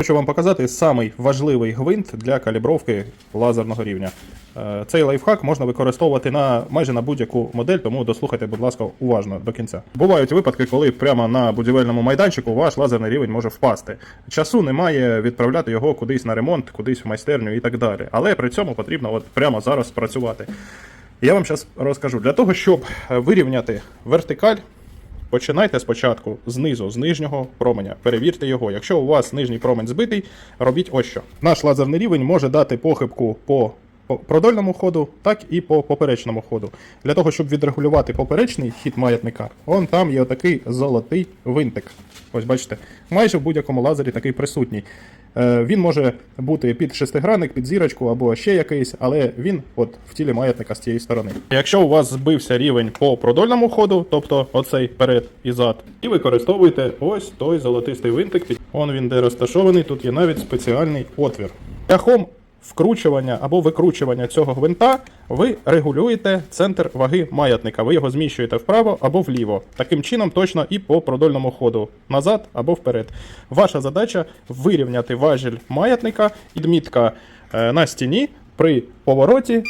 Хочу вам показати самий важливий гвинт для калібровки лазерного рівня. Е, Цей лайфхак можна використовувати на майже на будь-яку модель, тому дослухайте, будь ласка, уважно до кінця. Бувають випадки, коли прямо на будівельному майданчику ваш лазерний рівень може впасти. Часу немає відправляти його кудись на ремонт, кудись в майстерню і так далі. Але при цьому потрібно от прямо зараз працювати. Я вам зараз розкажу для того, щоб вирівняти вертикаль. Починайте спочатку знизу, з нижнього променя. Перевірте його. Якщо у вас нижній промень збитий, робіть ось що. Наш лазерний рівень може дати похибку по по продольному ходу, так і по поперечному ходу. Для того, щоб відрегулювати поперечний хід маятника, он там є отакий золотий винтик. Ось бачите, майже в будь-якому лазері такий присутній. Е, Він може бути під шестигранник, під зірочку або ще якийсь, але він от в тілі маятника з цієї сторони. Якщо у вас збився рівень по продольному ходу, тобто оцей перед і зад, і використовуєте ось той золотистий винтик. Он він де розташований, тут є навіть спеціальний отвір. Шляхом вкручування або викручування цього гвинта ви регулюєте центр ваги маятника. Ви його зміщуєте вправо або вліво. Таким чином точно і по продольному ходу назад або вперед. Ваша задача вирівняти важіль маятника, відмітка е, на стіні при повороті.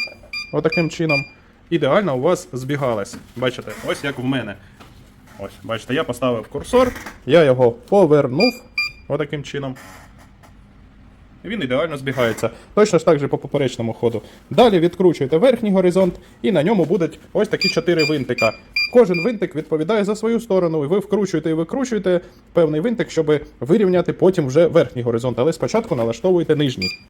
Отаким чином. Ідеально у вас збігалась. Бачите, ось як в мене. Ось, бачите, я поставив курсор, я його повернув отаким чином. Він ідеально збігається. Точно ж так же по поперечному ходу. Далі відкручуєте верхній горизонт, і на ньому будуть ось такі чотири винтика. Кожен винтик відповідає за свою сторону, і ви вкручуєте і викручуєте певний винтик, щоб вирівняти потім вже верхній горизонт, але спочатку налаштовуєте нижній.